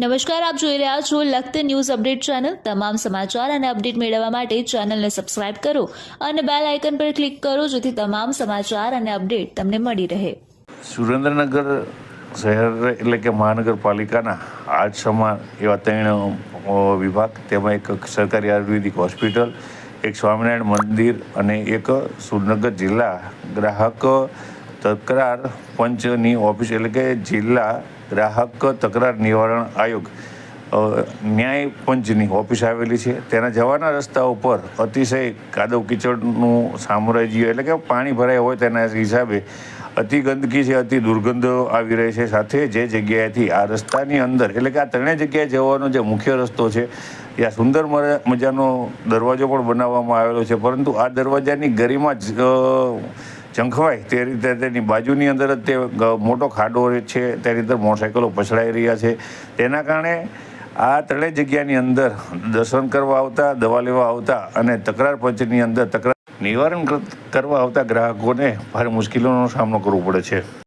નમસ્કાર, આપ જોઈ રહ્યા છો લખત ન્યૂઝ અપડેટ ચેનલ. તમામ સમાચાર અને અપડેટ મેળવવા માટે ચેનલને સબસ્ક્રાઇબ કરો અને બેલ આઇકન પર ક્લિક કરો જેથી તમામ સમાચાર અને અપડેટ તમને મળી રહે. સુરેન્દ્રનગર શહેર એટલે કે મહાનગરપાલિકાના આજ સમાન એવા ત્રણ વિભાગ, તેમાં એક સરકારી આયુર્વેદિક હોસ્પિટલ, એક સ્વામિનારાયણ મંદિર અને એક સુરનગર જિલ્લા ગ્રાહક તકરાર પંચની ઓફિસ એટલે કે જિલ્લા ગ્રાહક તકરાર નિવારણ આયોગ ન્યાય પંચની ઓફિસ આવેલી છે. તેના જવાના રસ્તા ઉપર અતિશય કાદવ કિચડનું સામ્રાજ્ય એટલે કે પાણી ભરાય હોય તેના હિસાબે અતિ ગંદકી છે, અતિ દુર્ગંધ આવી રહી છે. સાથે જે જગ્યાએથી આ રસ્તાની અંદર એટલે કે આ ત્રણેય જગ્યાએ જવાનો જે મુખ્ય રસ્તો છે ત્યાં સુંદર મજાનો દરવાજો પણ બનાવવામાં આવેલો છે. પરંતુ આ દરવાજાની ગરિમા જ ઝંખવાય તે રીતે તેની બાજુની અંદર જ તે મોટો ખાડો છે, તેની અંદર મોટરસાઇકલો પછડાઈ રહ્યા છે. તેના કારણે આ ત્રણેય જગ્યાની અંદર દર્શન કરવા આવતા, દવા લેવા આવતા અને તકરાર પંચની અંદર તકરાર નિવારણ કરવા આવતા ગ્રાહકોને ભારે મુશ્કેલીઓનો સામનો કરવો પડે છે.